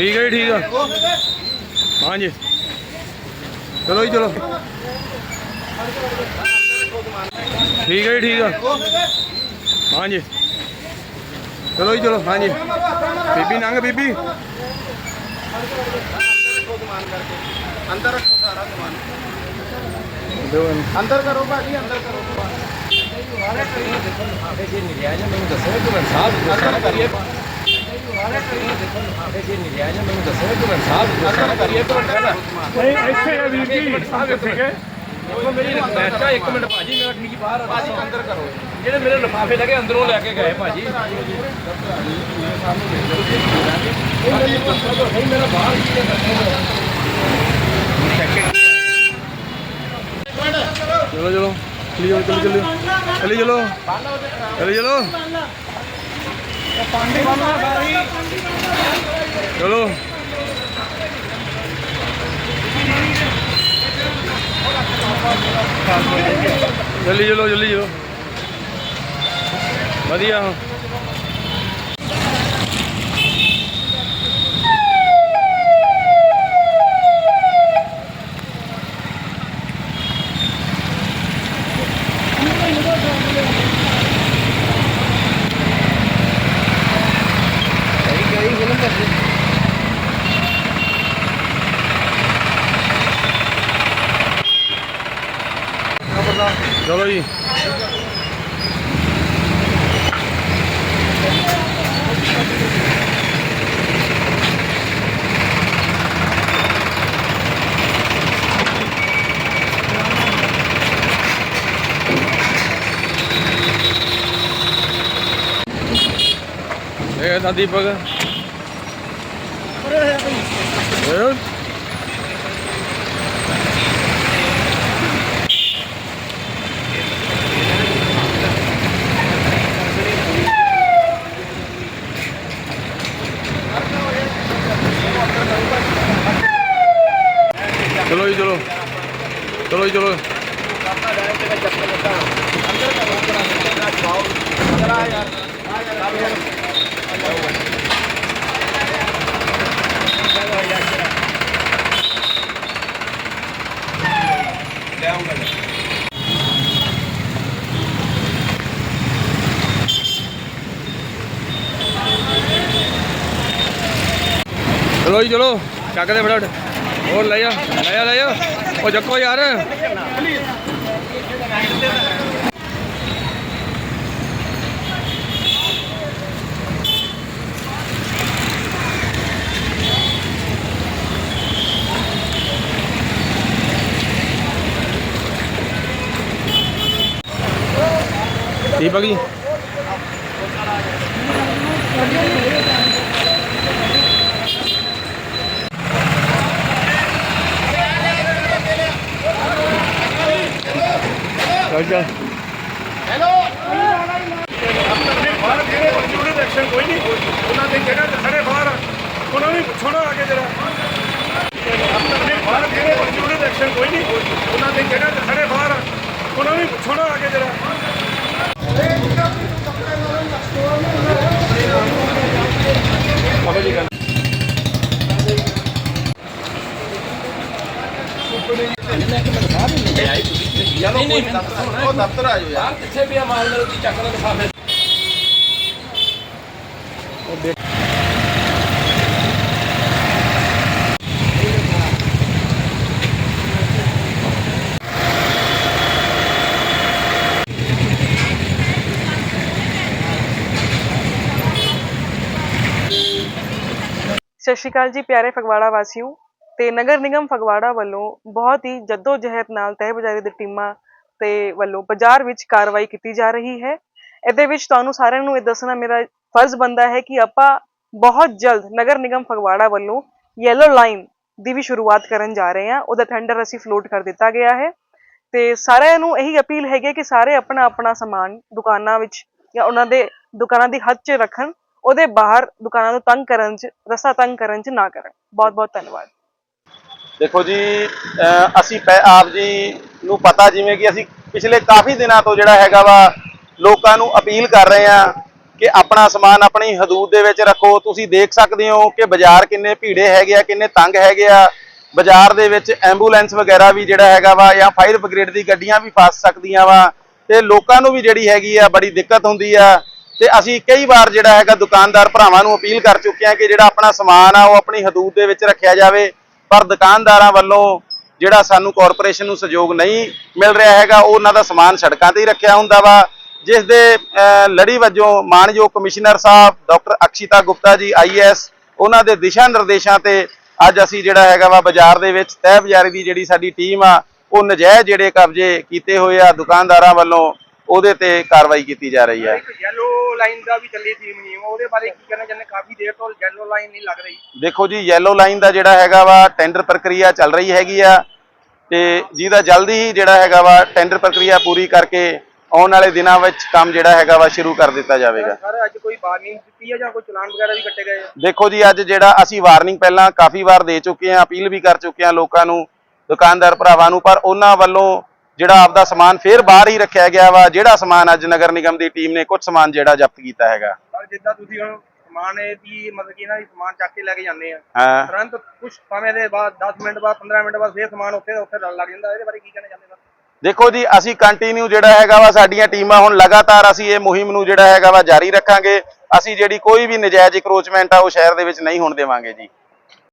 ਠੀਕ ਹੈ ਜੀ ਠੀਕ ਆ। ਹਾਂਜੀ। ਚਲੋ ਜੀ ਚਲੋ। ਠੀਕ ਹੈ ਜੀ ਠੀਕ ਆ। ਹਾਂਜੀ। ਚਲੋ ਜੀ ਚਲੋ। ਹਾਂਜੀ। ਬੀਬੀ ਨੰਗ ਬੀਬੀ। ਅੰਦਰ ਰੱਖੋ ਸਾਰਾ ਸਮਾਨ। ਦਿਓ ਇਹਨੂੰ। ਅੰਦਰ ਕਰੋ ਭਾਜੀ ਅੰਦਰ ਕਰੋ ਜੇ ਨਜਾਇਜ਼ ਹੈ ਮੈਨੂੰ ਦੱਸੋ ਕਿ ਮੈਂ ਸਾਹਿਬ ਅੰਦਰ ਕਰੀਏ ਜੇ ਨਜਾਇਜ਼ ਹੈ ਮੈਨੂੰ ਦੱਸੋ ਕਿ ਮੈਂ ਸਾਹਿਬ ਅੰਦਰ ਕਰੀਏ। ਨਹੀਂ ਇੱਥੇ ਆ ਵੀਰ ਜੀ ਸਾਹਿਬ ਇੱਥੇ ਦੇਖੋ ਮੇਰੀ ਰਿਕਵੈਸਟ ਆ ਇੱਕ ਮਿੰਟ ਭਾਜੀ ਮੇਰਾ ਠੀਕ ਬਾਹਰ ਆ ਭਾਜੀ ਅੰਦਰ ਕਰੋ ਜਿਹੜੇ ਮੇਰੇ ਲਿਫਾਫੇ ਲੱਗੇ ਅੰਦਰੋਂ ਲੈ ਕੇ ਗਏ ਭਾਜੀ ਨਹੀਂ ਮੇਰਾ ਬਾਹਰ ਕੀ ਹੈ ਚਲੋ ਚਲੋ ਚਲੀ ਚਲੋ ਚਲੀ ਚਲੋ ਚਲੀ ਚਲੋ। ਚਲੀ ਚਲੋ ਚਲੋ ਜਲਦੀ ਚਲੋ ਜਲਦੀ ਚਲੋ। ਵਧੀਆ। ਚਲੋ ਜੀ ਇਹ ਤਾਂ ਦੀਪਕ ਇਹ ਚਲੋ ਜੀ ਚਲੋ। ਚਲੋ ਜੀ ਚਲੋ। ਚਲੋ ਜੀ ਚਲੋ। ਚੱਕ ਦੇ ਫਟਾਫਟ। ਹੋਰ ਲੈ ਜਾ ਲੈ ਜਾ ਲੈ ਜਾ ਉਹ ਚੱਕੋ ਯਾਰ ਦੀਪਕ ਜੀ ਚੱਲ ਚੱਲ ਬਾਹਰ ਜਿਹੜੇ ਮੌਜੂਦ ਐਕਸ਼ਨ ਕੋਈ ਨਹੀਂ ਉਹਨਾਂ ਦੀ ਜਗ੍ਹਾ ਤੇ ਖੜੇ ਬਾਹਰ ਆ। ਉਹਨਾਂ ਨੂੰ ਪੁੱਛੋ ਨਾ ਆ ਕੇ ਜਰਾ ਆਪਣੇ ਬਾਹਰ ਜਿਹੜੇ ਮੌਜੂਦ ਐਕਸ਼ਨ ਕੋਈ ਨਹੀਂ ਉਹਨਾਂ ਦੀ ਜਗ੍ਹਾ ਤੇ ਖੜੇ ਬਾਹਰ ਆ। ਉਹਨਾਂ ਨੂੰ ਪੁੱਛੋ ਨਾ ਆ ਕੇ ਜਰਾ ਕੋਈ ਦਫ਼ਤਰ ਉਹ ਦਫ਼ਤਰ ਆ ਜਾਓ ਯਾਰ। ਕਿੱਥੇ ਪਿਆ ਮਾਲ? ਮੇਰੇ ਦੀ ਚੱਕ ਲੈ ਲਿਫਾਫੇ ਸਤਿ ਸ਼੍ਰੀ ਅਕਾਲ ਜੀ ਪਿਆਰੇ ਫਗਵਾੜਾ ਵਾਸੀਓ ਤੇ ਨਗਰ ਨਿਗਮ ਫਗਵਾੜਾ ਵੱਲੋਂ ਬਹੁਤ ਹੀ ਜੱਦੋ ਜਹਿਦ ਨਾਲ ਤਹਿ ਬਜ਼ਾਰੀ ਦੀ ਟੀਮਾਂ ਤੇ ਵੱਲੋਂ ਬਾਜ਼ਾਰ ਵਿੱਚ ਕਾਰਵਾਈ ਕੀਤੀ ਜਾ ਰਹੀ ਹੈ। ਇਹਦੇ ਵਿੱਚ ਤੁਹਾਨੂੰ ਸਾਰਿਆਂ ਨੂੰ ਇਹ ਦੱਸਣਾ ਮੇਰਾ ਫਰਜ਼ ਬੰਦਾ ਹੈ ਕਿ ਆਪਾਂ ਬਹੁਤ ਜਲਦ ਨਗਰ ਨਿਗਮ ਫਗਵਾੜਾ ਵੱਲੋਂ ਯੈਲੋ ਲਾਈਨ ਦੀ ਵੀ ਸ਼ੁਰੂਆਤ ਕਰਨ ਜਾ ਰਹੇ ਹਾਂ। ਉਹਦਾ ਟੈਂਡਰ ਅਸੀਂ ਫਲੋਟ ਕਰ ਦਿੱਤਾ ਗਿਆ ਹੈ ਤੇ ਸਾਰਿਆਂ ਨੂੰ ਇਹੀ ਅਪੀਲ ਹੈਗੀ ਕਿ ਸਾਰੇ ਆਪਣਾ ਆਪਣਾ ਸਮਾਨ ਦੁਕਾਨਾਂ ਵਿੱਚ ਜਾਂ ਉਹਨਾਂ ਦੇ ਦੁਕਾਨਾਂ ਦੀ ਹੱਦ 'ਚ ਰੱਖਣ, ਉਹਦੇ ਬਾਹਰ ਦੁਕਾਨਾਂ ਨੂੰ ਤੰਗ ਕਰਨ 'ਚ ਰਸਾ ਤੰਗ ਕਰਨ 'ਚ ਨਾ ਕਰਨ। ਬਹੁਤ ਬਹੁਤ ਧੰਨਵਾਦ। ਦੇਖੋ ਜੀ ਅਸੀਂ ਪੈ- ਆਪ ਜੀ ਨੂੰ ਪਤਾ ਜਿਵੇਂ ਕਿ ਅਸੀਂ ਪਿਛਲੇ ਕਾਫੀ ਦਿਨਾਂ ਤੋਂ ਜਿਹੜਾ ਹੈਗਾ ਵਾ, ਲੋਕਾਂ ਨੂੰ ਅਪੀਲ ਕਰ ਰਹੇ ਆ ਕਿ ਆਪਣਾ ਸਮਾਨ ਆਪਣੀ ਹਦੂਦ ਦੇ ਵਿੱਚ ਰੱਖੋ। ਤੁਸੀਂ ਦੇਖ ਸਕਦੇ ਹੋ ਕਿ ਬਾਜ਼ਾਰ ਕਿੰਨੇ ਭੀੜੇ ਹੈਗੇ ਆ, ਕਿੰਨੇ ਤੰਗ ਹੈਗੇ ਆ। ਬਾਜ਼ਾਰ ਦੇ ਵਿੱਚ ਐਂਬੂਲੈਂਸ ਵਗੈਰਾ ਵੀ ਜਿਹੜਾ ਹੈਗਾ ਵਾ ਜਾਂ ਫਾਇਰ ਬ੍ਰਿਗੇਡ ਦੀ ਗੱਡੀਆਂ ਵੀ ਫਸ ਸਕਦੀਆਂ ਵਾ। ਤੇ ਲੋਕਾਂ ਨੂੰ ਵੀ ਜਿਹੜੀ ਹੈਗੀ ਆ, ਬੜੀ ਦਿੱਕਤ ਹੁੰਦੀ ਆ। ਤੇ ਅਸੀਂ ਕਈ ਵਾਰ ਜਿਹੜਾ ਹੈਗਾ ਦੁਕਾਨਦਾਰ ਭਰਾਵਾਂ ਨੂੰ ਅਪੀਲ ਕਰ ਚੁੱਕੇ ਆ ਕਿ ਜਿਹੜਾ ਆਪਣਾ ਸਮਾਨ ਆ, ਉਹ ਆਪਣੀ ਹਦੂਦ ਦੇ ਵਿੱਚ ਰੱਖਿਆ ਜਾਵੇ। ਪਰ ਦੁਕਾਨਦਾਰਾਂ ਵੱਲੋਂ ਜਿਹੜਾ ਸਾਨੂੰ ਕਾਰਪੋਰੇਸ਼ਨ ਨੂੰ ਸਹਿਯੋਗ ਨਹੀਂ ਮਿਲ ਰਿਹਾ ਹੈਗਾ, ਉਹ ਉਹਨਾਂ ਦਾ ਸਮਾਨ ਸੜਕਾਂ ਤੇ ਹੀ ਰੱਖਿਆ ਹੁੰਦਾ ਵਾ। ਜਿਸ ਦੇ ਲੜੀ ਵਜੋਂ ਮਾਨਯੋਗ ਕਮਿਸ਼ਨਰ ਸਾਹਿਬ, ਡਾਕਟਰ ਅਕਸ਼ਿਤਾ ਗੁਪਤਾ ਜੀ ਆਈਐਸ ਉਹਨਾਂ ਦੇ ਦਿਸ਼ਾ ਨਿਰਦੇਸ਼ਾਂ ਤੇ ਅੱਜ ਅਸੀਂ ਜਿਹੜਾ ਹੈਗਾ ਵਾ ਬਾਜ਼ਾਰ ਦੇ ਵਿੱਚ ਤਹਿ ਬਜ਼ਾਰੀ ਦੀ ਜਿਹੜੀ ਸਾਡੀ ਟੀਮ ਆ, ਉਹ ਨਜਾਇਜ਼ ਜਿਹੜੇ ਕਬਜ਼ੇ ਕੀਤੇ ਹੋਏ ਆ ਦੁਕਾਨਦਾਰਾਂ ਵੱਲੋਂ। ਉਹਦੇ ਤੇ ਕਾਰਵਾਈ ਕੀਤੀ ਜਾ ਰਹੀ ਹੈ। ਇੱਕ ਯੈਲੋ ਲਾਈਨ ਦਾ ਵੀ ਚੱਲੀ ਸੀ ਮੁਹਿੰਮ ਉਹਦੇ ਬਾਰੇ ਕੀ ਕਹਿਣਾ ਚਾਹੁੰਦੇ? ਕਾਫੀ ਦੇਰ ਤੋਂ ਯੈਲੋ ਲਾਈਨ ਨਹੀਂ ਲੱਗ ਰਹੀ। ਦੇਖੋ ਜੀ ਯੈਲੋ ਲਾਈਨ ਦਾ ਜਿਹੜਾ ਹੈਗਾ ਵਾ ਟੈਂਡਰ ਪ੍ਰਕਿਰਿਆ ਚੱਲ ਰਹੀ ਹੈਗੀ ਆ ਤੇ ਜਿਹਦਾ ਜਲਦੀ ਹੀ ਜਿਹੜਾ ਹੈਗਾ ਵਾ ਟੈਂਡਰ ਪ੍ਰਕਿਰਿਆ ਪੂਰੀ ਕਰਕੇ ਆਉਣ ਵਾਲੇ ਦਿਨਾਂ ਵਿੱਚ ਕੰਮ ਜਿਹੜਾ ਹੈਗਾ ਵਾ ਸ਼ੁਰੂ ਕਰ ਦਿੱਤਾ ਜਾਵੇਗਾ। ਸਰ ਅੱਜ ਕੋਈ ਵਾਰਨਿੰਗ ਦਿੱਤੀ ਹੈ ਜਾਂ ਕੋਈ ਚਲਾਨ ਵਗੈਰਾ ਵੀ ਕੱਟੇ ਗਏ ਆ? ਦੇਖੋ ਜੀ ਅੱਜ ਜਿਹੜਾ ਅਸੀਂ ਵਾਰਨਿੰਗ ਪਹਿਲਾਂ ਕਾਫੀ ਵਾਰ ਦੇ ਚੁੱਕੇ ਹਾਂ ਅਪੀਲ ਵੀ ਕਰ ਚੁੱਕੇ ਹਾਂ ਲੋਕਾਂ ਨੂੰ ਦੁਕਾਨਦਾਰ ਭਰਾਵਾਂ ਨੂੰ ਪਰ ਉਹਨਾਂ ਵੱਲੋਂ ਜਿਹੜਾ ਆਪਦਾ ਸਮਾਨ ਫੇਰ ਬਾਹਰ ਹੀ ਰੱਖਿਆ ਗਿਆ ਵਾ ਜਿਹੜਾ ਸਮਾਨ ਅੱਜ ਨਗਰ ਨਿਗਮ ਦੀ ਟੀਮ ਨੇ ਕੁਝ ਸਮਾਨ ਜਿਹੜਾ ਜ਼ਬਤ ਕੀਤਾ ਹੈਗਾ। ਸਰ ਜਿੱਦਾਂ ਤੁਸੀਂ ਹੁਣ ਸਮਾਨ ਇਹ ਦੀ ਮਤਲਬ ਕਿ ਇਹਨਾਂ ਦੀ ਸਮਾਨ ਚੱਕ ਕੇ ਲੈ ਕੇ ਜਾਂਦੇ ਆ ਹਾਂ। ਤੁਰੰਤ ਕੁਝ ਸਮੇਂ ਦੇ ਬਾਅਦ 10 ਮਿੰਟ ਬਾਅਦ 15 ਮਿੰਟ ਬਾਅਦ ਫੇਰ ਸਮਾਨ ਉੱਥੇ ਦਾ ਉੱਥੇ ਰਲ ਲੱਗ ਜਾਂਦਾ ਇਹਦੇ ਬਾਰੇ ਕੀ ਕਹਿਣਾ ਚਾਹੁੰਦੇ ਸਰ ਦੇਖੋ ਜੀ ਅਸੀਂ ਕੰਟੀਨਿਊ ਜਿਹੜਾ ਹੈਗਾ ਵਾ ਸਾਡੀਆਂ ਟੀਮਾਂ ਹੁਣ ਲਗਾਤਾਰ ਅਸੀਂ ਇਹ ਮੁਹਿੰਮ ਨੂੰ ਜਿਹੜਾ ਹੈਗਾ ਵਾ ਜਾਰੀ ਰੱਖਾਂਗੇ। ਅਸੀਂ ਜਿਹੜੀ ਕੋਈ ਵੀ ਨਜਾਇਜ਼ ਇਕਰੋਚਮੈਂਟ ਆ ਉਹ ਸ਼ਹਿਰ ਦੇ ਵਿੱਚ ਨਹੀਂ ਹੋਣ ਦੇਵਾਂਗੇ ਜੀ।